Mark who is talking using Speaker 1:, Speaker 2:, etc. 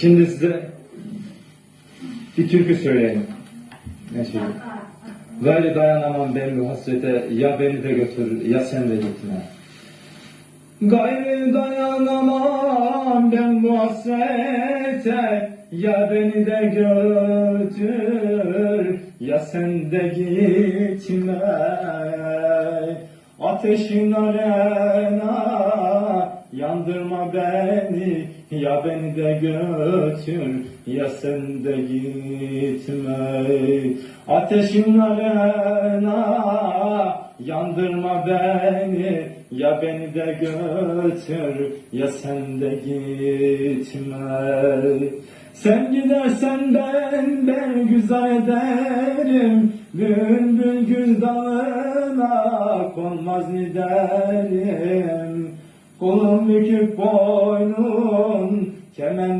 Speaker 1: Şimdi size bir türkü söyleyeyim. Ne şey? Gayrı dayanamam ben bu hasrete, ya beni de götür, ya sen de gitme. Gayrı dayanamam ben bu hasrete, ya beni de götür, ya sen de gitme. Ateşin arena, yandırma beni, ya beni de götür, ya sen de gitme. Ateşin arena, yandırma beni, ya beni de götür, ya sen de gitme. Sen gidersen ben, ben güzel ederim, bülbül gül dalına konmaz mı derim. Kolum bükük boynum,